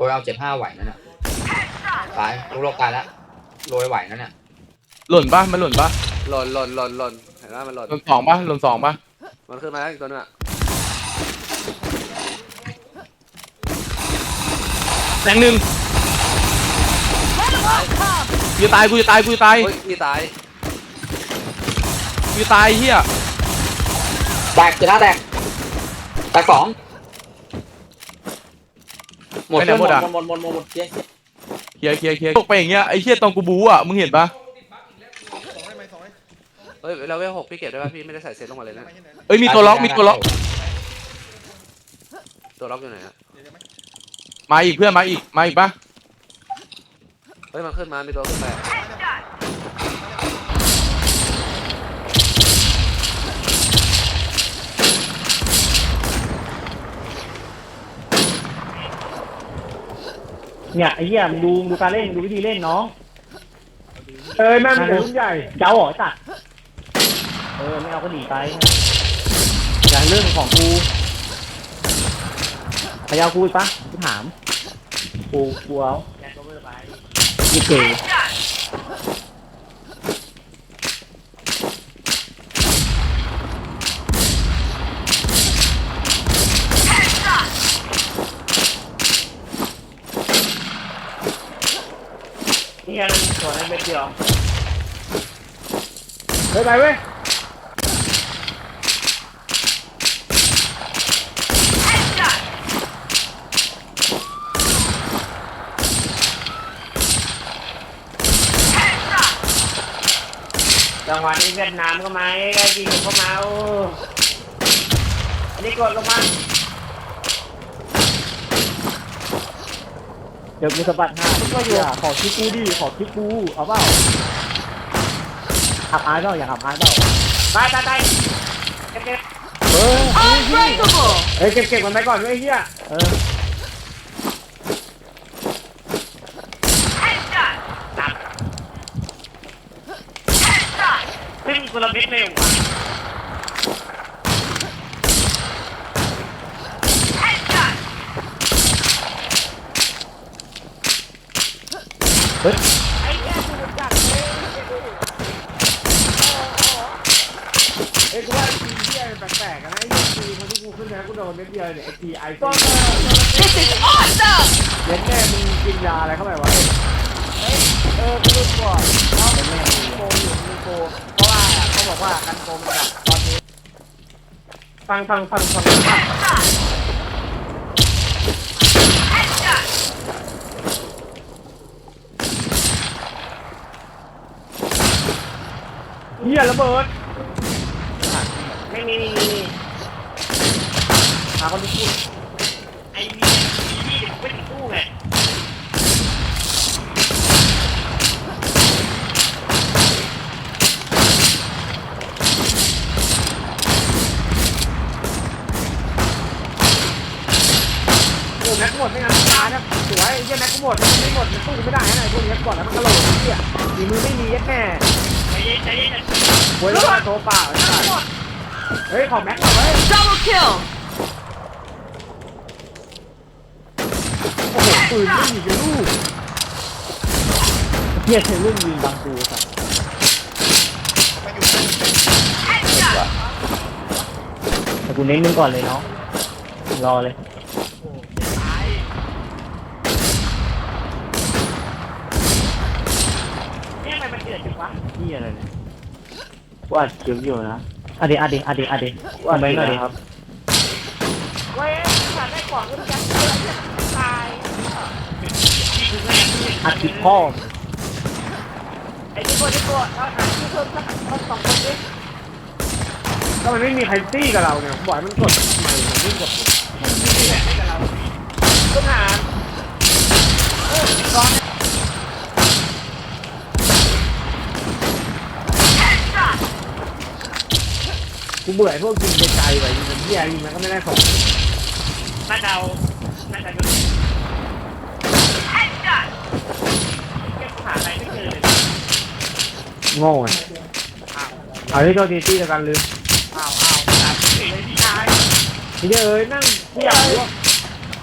รยเอาเจ็ดห้าไหวนั่นน่ะตายลูกโลกตายแล้วโรยไหวนั่นน่ะหล่นปะมันหล่นปะหล่นหล่นหล่นหล่นเห็นไหมมันหล่นหล่นสองปะหล่นสองปะมันขึ้นมาแล้วอีกตัวนึงอะแรงหนึ่งกูจะตายกูจะตายกูจะตายโอ้ยพี่ตายกูจะตายเฮียแตกเจ็ดห้าแตกแตกสอง หมดไปไหนหมดอะ หมดหมดหมดหมดเจ๊เจ๊เคลียร์เคลียร์เคลียร์ตกไปอย่างเงี้ยไอ้เฮียตรงกูบูอะมึงเห็นปะสองได้ไหมสองไหมเฮ้ยเราเวลหกพี่เก็บได้ป่ะพี่ไม่ได้ใส่เซตลงมาเลยนะ ไม่ใช่ไหนนะเอ้ยมีตัวล็อกมีตัวล็อกตัวล็อกอยู่ไหนอะเดี๋ยวได้ไหมมาอีกเพื่อนมาอีกมาอีกปะเฮ้ยมันขึ้นมา มีตัวขึ้นไป เนี่ยไอ้เหี้ยมึงดูดูการเล่นดูวิธีเล่นน้องเอ้ยแม่งเป็นรุ่นใหญ่ เจ้าเหรอไอ้สัตว์เออไม่เอาก็หนีไปอย่างเรื่องของกูพยากูอีกปะกูถามกูกูเอายี่เก๋ นี่แค่ส่วนนั้นเม็ดเดียวเฮ้ยไปเว้ย จังหวะนี้เวียดนามก็มาไอ้ยิงเข้ามาโอ้อันนี้กดลงมา เดี๋ยวกูสะบัดห้าก็อยู่ขอคิดกูดิขอคิดกูเอาเปล่าขับอายเปล่าอยากขับอายเปล่าตายตายตายเก็บเก็บเออเฮ้ยเก็บเก็บมันไปก่อนเว้ยเฮียเออซึ่งกูระบิดเร็วว่ะเฮ้ยไอ้แก่กูจัดเลยเอ้ยกูว่าไอ้ทีเหี้ยแปลกๆอะนะไอ้ทีคนที่กูขึ้ นไปแล้วกูโดนเม็ดเดียวเนี่ยไอ้ทีไอซี This is awesome! เย็นแม่มึงกินยาอะไรเข้าไปวะเออกูรู้ก่อนเขาเป็นแม่มึงโกอยู่มึงโกเพราะว่าเขาบอกว่ากันโกมันดับตอนนี้ฟังฟังฟังฟังฟังเฮียระเบิดไม่มีไม่มีไม่มี หาคนที่พูดไอ้มีมีที่ไม่ถึงตู้ไงโอ้แม็กหมดไม่งั้นตายนะสวยไอ้เหี้ยแม็กหมดมันไม่หมดมันสู้ไม่ได้นะไอ้พวกนี้ก่อนแล้วมันกระโหลกไอ้เหี้ยฝีมือไม่มียัดแน่ใจเย็นใจเย็นโวยแล้วมาโตเปล่าไอ้สัสเฮ้ยขอแม็กหน่อยเว้ย Double kill! โอ้โห ปืนไม่มีกันลูกเหี้ยเธอเรื่องยิงบางกูสัสไปอยู่ในแต่กูเน้นมึงก่อนเลยเนาะรอเลยเนี่ยมันเดือดจังวะเหี้ยอะไรเนี่ยกูอัดคลิปอยู่นะอะเดอะเดอะเดอะเดอะไปหน่อยดิครับเว้ยขาดได้ก่อนก็จะเจอจะตาย อัดคลิปพ่อไอ้ที่คนที่ตัวเอาหาที่เพิ่มสักคนสองคนดิก็มันไม่มีใครตี้กับเราเนี่ยผมบอกให้มันกดใหม่มันไม่กดต้องหาเออก่อน กูเบื่อไอ้พวกยิงไกลๆไปยิงเป็นเหี้ยยิงมันก็ไม่ได้ของน่าเดาน่าจะดูแกหาอะไรไม่เจอเลย โง่ไงเอาที่โทษทีตี้กันลืมอ้าวอ้าวตามที่เลยพี่ชายทีเดียวเอ้ยนั่งเหี้ยหัว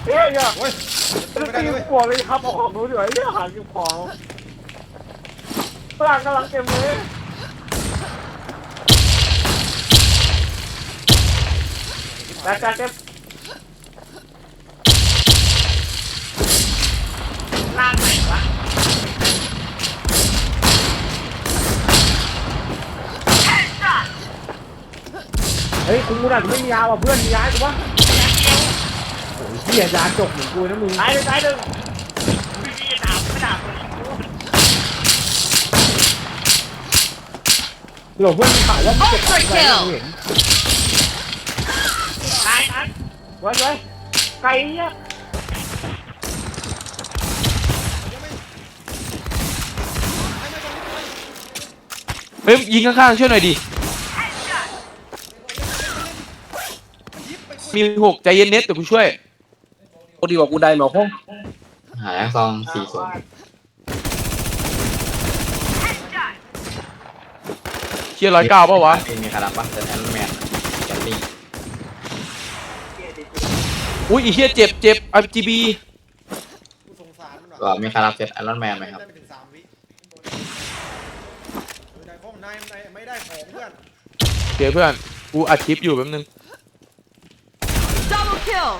เฮ้ยเฮ้ยเฮ้ยไม่ได้ตีเลยหัวเลยครับออกรู้ด้วยไอ้เหี้ยหากินของฝรั่งกำลังเต็มเลยแต่แต่เต็ม เฮ้ยคุณกูอาจจะไม่มียาว่ะเพื่อนมียาให้กูวะโอ้ยเหี้ยยาจกเหมือนกูนะมึงตายเลยตายเลยไม่มีดาบไม่ดาบเลยหลบเพื่อนมีข่าวว่ามึงเก็บของไว้นะมึงเห็นตายตายไว้ไว้ไก่เนี่ยเฮ้ยยิงข้างๆช่วยหน่อยดิ มีหกใจเย็นเน็ตเดี๋ยวกูช่วยกูดีกว่ากูได้หมอพงหายซองสี่ศูนย์เชียร์ร้อยเก้าป่าวะมีคาราบัสเซนแอนด์แมนแกลลี่อุ้ยไอีเฮียเจ็บเจ็บ RGB กูสงสารมันก็ว่ะมีคาราเซตไอรอนแมนไหมครับได้ไปถึงสามวินายของนายนายไม่ได้ของเพื่อนเดี๋ยวเพื่อน กูอัดคลิปอยู่แป๊บนึง Double kill.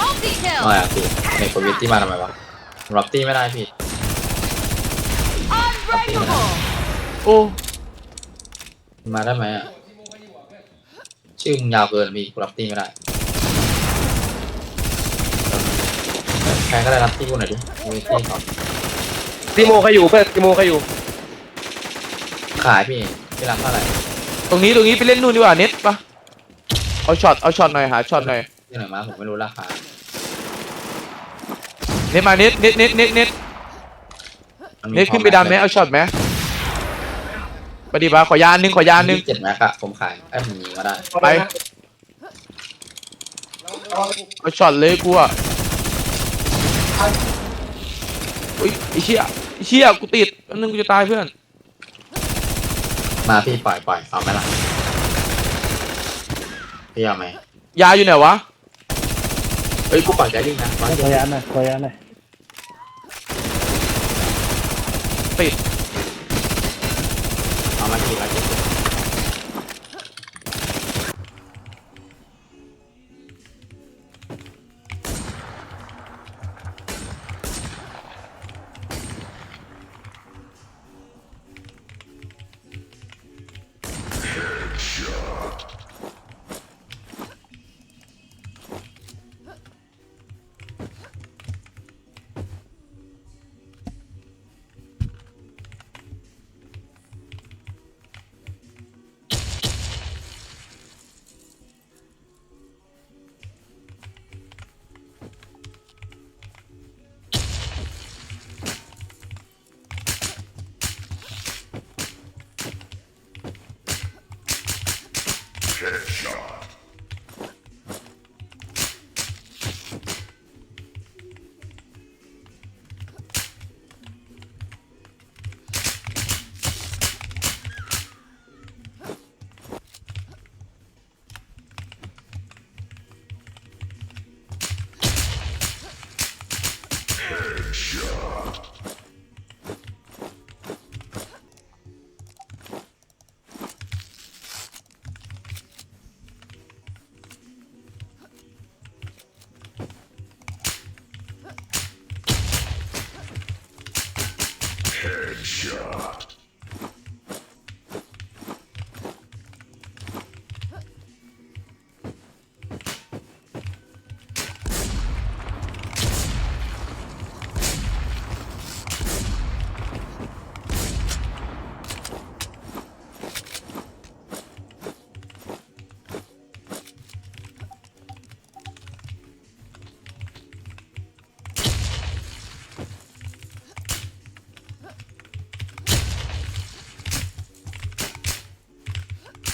Multi อะไร kill. อะพี่เด็กโควิดที่มาทำไมวะรับตี้ไม่ได้พี่ Unbreakable. โอ้มาได้ไหมอะชื่อมึงยาวเกินพี่กูรับตี้ไม่ได้ใครก็ได้รับตี้กูหน่อยดิกูมีตี้ก่อนติโมใครอยู่เพื่อนติโมใครอยู่ ขายพี่พี่รับเท่าไหร่ตรงนี้ตรงนี้ไปเล่นนู่นดีกว่าเน็ตปะ เอาช็อตเอาช็อตหน่อยหาช็อตหน่อยที่ไหนมาผมไม่รู้ราคาเน็ตมาเน็ตเน็ตเน็ตเน็ตเน็ตมัมีเน็ตขึ้นไปดันไหมเอาช็อตไหมปฏิบัติขอยานหนึ่งขอยานหนึ่งเจ็ดแม็กอะผมขายไอ้ผมยิงก็ได้ไปเราเราบุกเอาช็อตเลยกูอะอุ้ยไอ้เชี่ยไอ้เชี่ยกูติดแป๊บนึงกูจะตายเพื่อน มาพี่ปล่อยปล่อยเอาไหมล่ะ พี่เอาไหมยาอยู่ไหนวะ เฮ้ยกูปล่อยใจลิงนะปล่อยขอยานหน่อยขอยานหน่อยติดเอามาทีละ เจ็